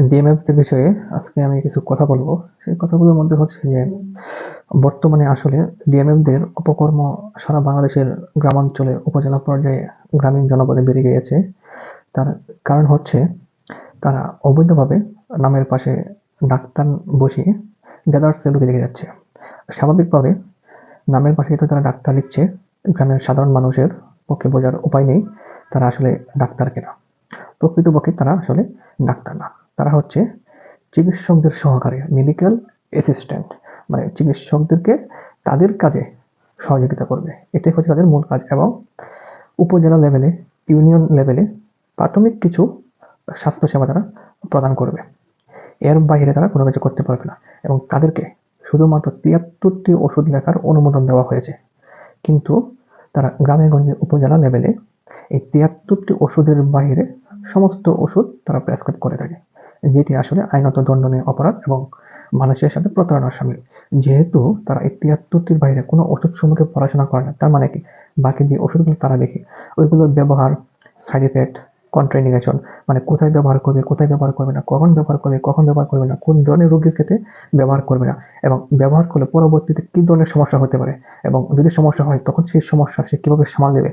ডিএমএফদের বিষয়ে আজকে আমি কিছু কথা বলব। সেই কথাগুলোর মধ্যে হচ্ছে যে, বর্তমানে আসলে ডিএমএফদের অপকর্ম সারা বাংলাদেশের গ্রামাঞ্চলে উপজেলা পর্যায়ে গ্রামীণ জনপদে বেড়ে গিয়েছে। তার কারণ হচ্ছে, তারা অবৈধভাবে নামের পাশে ডাক্তার বসিয়ে গ্যাদার্সে ঢুকে লেগে যাচ্ছে। স্বাভাবিকভাবে নামের পাশে তো তারা ডাক্তার লিখছে, গ্রামের সাধারণ মানুষের পক্ষে বোঝার উপায় নেই, তারা আসলে ডাক্তার কেনা। প্রকৃতপক্ষে তারা আসলে ডাক্তার না। তারা হচ্ছে চিকিৎসকদের সহকারী মেডিকেল অ্যাসিস্ট্যান্ট মানে চিকিৎসকদেরকে তাদের কাজে সহযোগিতা করবে। এটাই হচ্ছে তাদের মূল কাজ এবং উপজেলা লেভেলে ইউনিয়ন লেভেলে প্রাথমিক কিছু স্বাস্থ্যসেবা তারা প্রদান করবে। এর বাইরে তারা কোনো কিছু করতে পারবে না এবং তাদেরকে শুধুমাত্র তিয়াত্তরটি ওষুধ লেখার অনুমোদন দেওয়া হয়েছে। কিন্তু তারা গ্রামে গঞ্জে উপজেলা লেভেলে এই তিয়াত্তরটি ওষুধের বাইরে সমস্ত ওষুধ তারা প্রেসক্রাইব করে থাকে। যেটি আসলে আইনত দণ্ডনীয় অপরাধ এবং মানুষের সাথে প্রতারণার সামিল। যেহেতু তারা এই তিয়াত্তরটির বাইরে কোনো ওষুধ সম্মুখে পড়াশোনা করে না, তার মানে কি? বাকি যে ওষুধগুলো তারা দেখে ওইগুলোর ব্যবহার সাইড এফেক্ট কন্ট্রাইন্ডিকেশন মানে কোথায় ব্যবহার করবে, কোথায় ব্যবহার করবে না, কখন ব্যবহার করবে, কখন ব্যবহার করবে না, কোন ধরনের রোগীর ক্ষেত্রে ব্যবহার করবে না এবং ব্যবহার করলে পরবর্তীতে কী ধরনের সমস্যা হতে পারে এবং যদি সমস্যা হয় তখন সেই সমস্যা সে কীভাবে সামাল দেবে,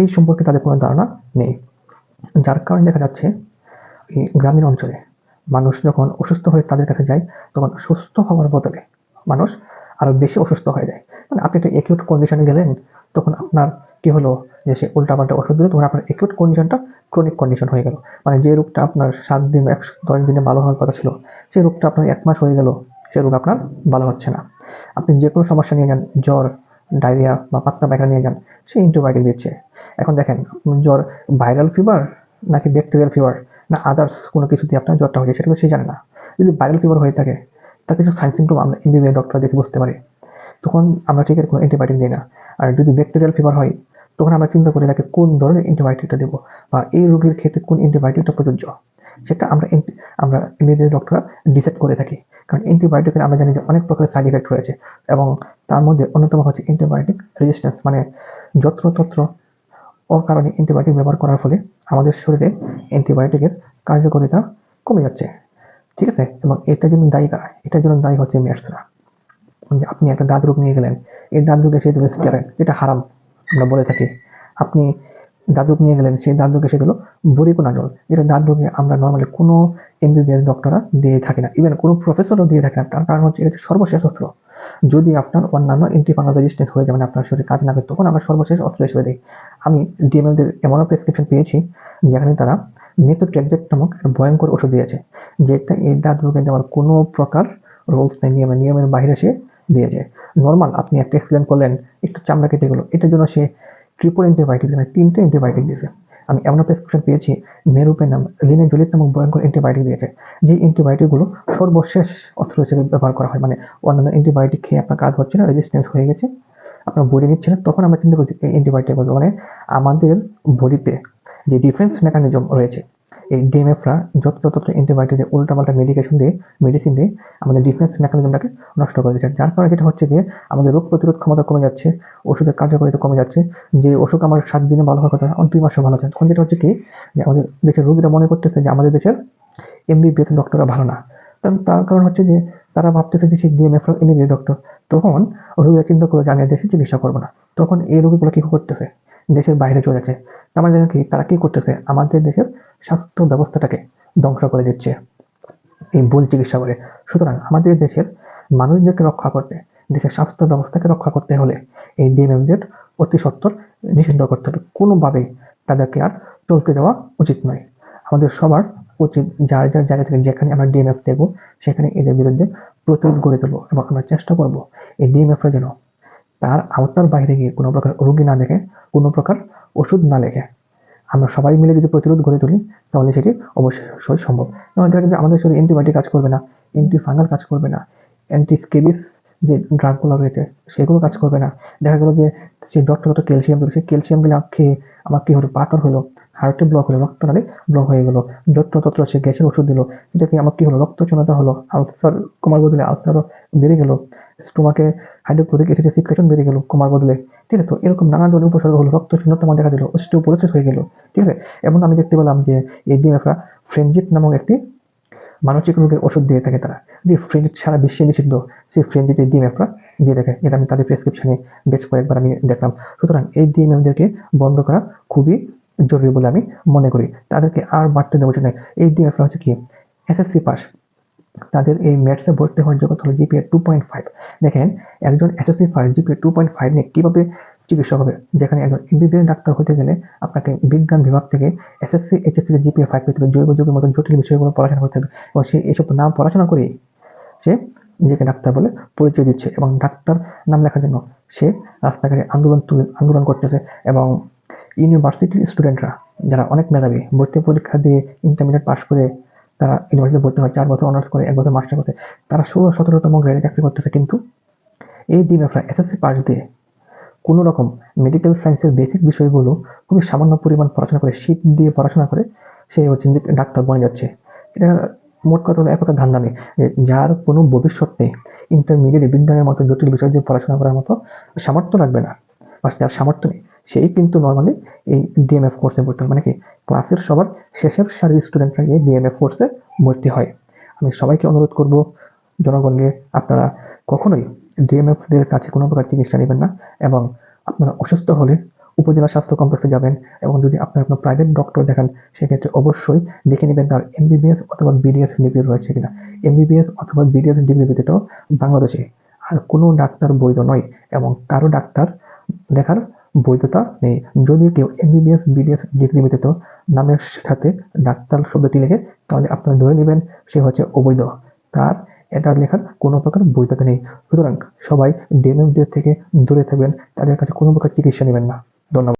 এই সম্পর্কে তাদের কোনো ধারণা নেই। যার কারণে দেখা যাচ্ছে এই গ্রামীণ অঞ্চলে মানুষ যখন অসুস্থ হয়ে তাদের কাছে যায়, তখন সুস্থ হওয়ার বদলে মানুষ আরও বেশি অসুস্থ হয়ে যায়। মানে আপনি একটা একিউট কন্ডিশনে গেলেন, তখন আপনার কি হলো যে সে উল্টাপাল্টা ওষুধ দিল, তখন আপনার একিউট কন্ডিশনটা ক্রনিক কন্ডিশন হয়ে গেল। মানে যে রোগটা আপনার সাত দিন একশো দশ দিনে ভালো হওয়ার কথা ছিল সেই রোগটা আপনার এক মাস হয়ে গেল, সে রোগ আপনার ভালো হচ্ছে না। আপনি যে কোনো সমস্যা নিয়ে যান, জ্বর, ডায়রিয়া বা পাতলা পায়খানা নিয়ে যান, সে অ্যান্টিবায়োটিক দিচ্ছে। এখন দেখেন, জ্বর ভাইরাল ফিভার নাকি ব্যাকটেরিয়াল ফিভার না আদার্স কোনো কিছু দিয়ে আপনার জ্বরটা হয়েছে, সেটা তো সে জানে না। যদি ভাইরাল ফিভার হয়ে থাকে, তার কিছু সাইন সিমটম আমরা এমবিবিএস ডক্টর দেখে বুঝতে পারি। তখন আমরা ঠিক কোনো অ্যান্টিবায়োটিক দিই না। আর যদি ব্যাকটেরিয়াল ফিভার হয়, তখন আমরা চিন্তা করি তাকে কোন ধরনের অ্যান্টিবায়োটিকটা দেবো, বা এই রোগীর ক্ষেত্রে কোন অ্যান্টিবায়োটিকটা প্রযোজ্য। সেটা আমরা আমরা এমবিবিএস ডক্টররা ডিসাইড করে থাকি। কারণ অ্যান্টিবায়োটিকের আমরা জানি যে অনেক প্রকারের সাইড ইফেক্ট রয়েছে এবং তার মধ্যে অন্যতম হচ্ছে অ্যান্টিবায়োটিক রেজিস্ট্যান্স মানে যত্রতত্র অকারণে অ্যান্টিবায়োটিক ব্যবহার করার ফলে আমাদের শরীরে অ্যান্টিবায়োটিকের কার্যকারিতা কমে যাচ্ছে। ঠিক আছে? এবং এটার জন্য দায়ী কারা এটার জন্য দায়ী হচ্ছে ম্যাটসরা যে আপনি একটা দাঁত রোগ নিয়ে গেলেন, এই দাঁত রোগে সে দিল স্টেরয়েড যেটা হারাম, আমরা বলে থাকি। আপনি দাঁত রোগ নিয়ে গেলেন, সেই দাঁত রোগে সে দিল বরিকোনা জল যেটা দাঁত রোগে আমরা নর্মালি কোনো এমবিবিএস ডক্টররা দিয়ে থাকি না ইভেন কোনো প্রফেসরও দিয়ে থাকে না। তার কারণ হচ্ছে এটা হচ্ছে সর্বশেষ অস্ত্র। যদি আপনার অন্যান্য অ্যান্টিফাঙ্গাল রেজিস্ট্যান্স হয়ে যাবে আপনার শরীরে কাজ না করে, তখন আমরা সর্বশেষ অস্ত্র হিসেবে দিই আমি ডিএমএলদের এমনও প্রেসক্রিপশন পেয়েছি, যেখানে তারা মেথোট্রেকজেট নামক একটা ভয়ঙ্কর ওষুধ দিয়েছে যেটা এই দাঁত রোগে দেওয়ার কোনো প্রকার রুলস নেই, নিয়মে, নিয়মের বাইরে সে দিয়েছে। নর্মাল আপনি একটা এক্সপ্লেন করলেন, একটু চামড়া কেটে গেলো, এটার জন্য সে ট্রিপল অ্যান্টিবায়োটিক মানে তিনটে অ্যান্টিবায়োটিক দিয়েছে। আমি এমন প্রেসক্রিপশন পেয়েছি মেরুপেনাম নাম জুলিত নামক ভয়ঙ্কর অ্যান্টিবায়োটিক দিয়েছে যে অ্যান্টিবায়োটিকগুলো সর্বশেষ অস্ত্র হিসেবে ব্যবহার করা হয় মানে অন্যান্য অ্যান্টিবায়োটিক খেয়ে আপনার কাজ হচ্ছে না রেজিস্ট্যান্স হয়ে গেছে, আপনার বডি নিচ্ছে না, তখন আমরা চিন্তা করছি অ্যান্টিবায়োটিকগুলো মানে আমাদের বডিতে যে ডিফেন্স মেকানিজম রয়েছে এই ডিএমএফরা যত অ্যান্টিবায়োটিক দিয়ে উল্টাপাল্টা মেডিকেশন দিয়ে মেডিসিন দিয়ে আমাদের ডিফেন্স মেকানিজমটাকে নষ্ট করে দিচ্ছে। যার কারণে যেটা হচ্ছে যে, আমাদের রোগ প্রতিরোধ ক্ষমতা কমে যাচ্ছে, ওষুধের কার্যকারিতা কমে যাচ্ছে, যে ওষুধ আমার সাত দিনে ভালো হওয়ার কথা দুই মাসে ভালো হচ্ছে তখন যেটা হচ্ছে কি, যে আমাদের দেশের রোগীরা মনে করতেছে যে, আমাদের দেশের এমবিবিএস ডক্টররা ভালো না। কারণ তার কারণ হচ্ছে যে, তারা ভাবতেছে যে সেই ডিএমএফরা এমবিবিএস ডক্টর তখন রোগীরা চিন্তা করে যে, আমি দেশে চিকিৎসা করব না। তখন এই রোগীগুলো কী করতেছে? দেশের বাইরে চলে যাচ্ছে। মানে কি, তারা কি করতেছে? আমাদের দেশের স্বাস্থ্য ব্যবস্থাটাকে ধ্বংস করে দিচ্ছে। এই ভুল চিকিৎসা করে। সুতরাং আমাদের দেশের মানুষদেরকে রক্ষা করতে, দেশের স্বাস্থ্য ব্যবস্থাকে রক্ষা করতে হলে এই ডিএমএমদের অতি সত্তর নিষিদ্ধ করতে হবে। কোনোভাবেই তাদেরকে আর চলতে দেওয়া উচিত নয়। আমাদের সবার উচিত যার যার জায়গা থেকে যেখানে আমরা ডিএমএফ দেব সেখানে এদের বিরুদ্ধে প্রতিরোধ গড়ে তুলবো এবং আমরা চেষ্টা করব এই ডিএমএফরা যেন তার আওতার বাইরে গিয়ে কোনো প্রকার রোগী না দেখে, কোনো প্রকার ওষুধ না লেখে। আমরা সবাই মিলে যদি প্রতিরোধ গড়ে তুলি, তাহলে সেটি অবশ্যই সম্ভব। যেমন দেখা যাচ্ছে আমাদের শরীরে অ্যান্টিবায়োটিক কাজ করবে না অ্যান্টি ফাঙ্গাল কাজ করবে না অ্যান্টি স্কেবিস যে ড্রাগগুলো রয়েছে, সেগুলো কাজ করবে না। দেখা গেলো যে সে যত ক্যালসিয়াম সেই ক্যালসিয়ামগুলো খেয়ে আমার কী হলো, পাথর হলো হার্টে ব্লক হলো, রক্তনালী ব্লক হয়ে গেলো যত্র তত্র সে গ্যাসের ওষুধ দিল সেটাকে আমার কী হলো রক্তচূর্ণতা হলো আলসার কমার বদলে আলসারও বেড়ে গেলো স্টোমাকে হাইড্রোক্লোরিক অ্যাসিডের সিক্রেশন বেড়ে গেলো কমার বদলে। ঠিক আছে তো, এরকম নানা ধরনের উপসর্গ হলো, রক্ত শূন্যতমা দেখা দিল অস্টিওপোরোসিস হয়ে গেল। ঠিক আছে? এবং আমি দেখতে পেলাম যে এই ডিএমএফরা ফ্রেঞ্জিট নামক একটি মানসিক রোগের ওষুধ দিয়ে থাকে তারা। যে ফ্রেন্ড সারা বিশ্বে নিষিদ্ধ, সেই ফ্রেন্ডিতে ডিএমএফরা দিয়ে থাকে এটা আমি তাদের প্রেসক্রিপশনে বেশ কয়েকবার আমি দেখলাম। সুতরাং এই ডিএমএফদেরকে বন্ধ করা খুবই জরুরি বলে আমি মনে করি। তাদেরকে আর বাড়তে দেওয়া উচিত নয়। এই ডিএমএফরা হচ্ছে কি এসএসসি পাস তাদের এই ম্যাথসে ভর্তি হওয়ার যোগ্যতা হলো জিপিএ টু পয়েন্ট ফাইভ দেখেন, একজন SSC five GPA two point five নিয়ে কীভাবে চিকিৎসক হবে? যেখানে একজন এমবিবিএস ডাক্তার হতে গেলে আপনাকে বিজ্ঞান বিভাগ থেকে এসএসসি এইচএসসি জিপিএ ফাইভ পেতে হবে। জৈব যুগের মতো জটিল বিষয়গুলো পড়াশোনা করতে হবে। এবং সে এইসব নাম পড়াশোনা করেই সে নিজেকে ডাক্তার বলে পরিচয় দিচ্ছে এবং ডাক্তার নাম লেখার জন্য সে রাস্তাঘাটে আন্দোলন তুলে, আন্দোলন করতেছে এবং ইউনিভার্সিটির স্টুডেন্টরা যারা অনেক মেধাবী, ভর্তি পরীক্ষা দিয়ে ইন্টারমিডিয়েট পাস করে তারা ইউনিভার্সিটিতে ভর্তি হয়, চার বছর অনার্স করে, এক বছর মাস্টার করতে। তারা ষোলো, সতেরোতম গ্রেডে চাকরি করতেছে কিন্তু এই ডিএমএফরা এসএসসি পাস দিয়ে কোনো রকম মেডিকেল সায়েন্সের বেসিক বিষয়গুলো খুবই সামান্য পরিমাণ পড়াশোনা করে শীত দিয়ে পড়াশোনা করে সে হচ্ছে ডাক্তার বনে যাচ্ছে। এটা মোট কথা হলো এক প্রকার ধান্দামি যে যার কোনো ভবিষ্যৎ নেই। ইন্টারমিডিয়েট বিজ্ঞানের মতো জটিল বিষয় দিয়ে পড়াশোনা করার মতো সামর্থ্য লাগবে না। বা যার সামর্থ্য নেই, সেই কিন্তু নর্মালি এই ডিএমএফ কোর্সে ভর্তি হয় মানে কি? ক্লাসের সবার শেষের সারির স্টুডেন্টরা গিয়ে ডিএমএফ কোর্সে ভর্তি হয়। আমি সবাইকে অনুরোধ করব, জনগণকে আপনারা কখনোই ডিএমএফদের কাছে কোনো প্রকার চিকিৎসা নেবেন না এবং আপনারা অসুস্থ হলে উপজেলা স্বাস্থ্য কমপ্লেক্সে যাবেন এবং যদি আপনার কোনো প্রাইভেট ডক্টর দেখান, সেক্ষেত্রে অবশ্যই দেখে নেবেন তার এমবিবিএস অথবা বিডিএস ডিগ্রি রয়েছে কিনা। এমবিবিএস অথবা বিডিএস ডিগ্রি ব্যতীত বাংলাদেশে আর কোনো ডাক্তার বৈধ নয় এবং কারও ডাক্তার দেখার বৈধতা নেই। যদি কেউ এমবিবিএস বিডিএস ডিগ্রি ব্যতীত নামের সাথে ডাক্তার শব্দটি লেখে, তাহলে আপনারা ধরে নেবেন সে হচ্ছে অবৈধ। তার এটা লেখার কোনো প্রকার বৈধতা নেই। সুতরাং সবাই ডিএমএফদের থেকে দূরে থাকবেন, তাদের কাছে কোনো প্রকার চিকিৎসা নেবেন না। ধন্যবাদ।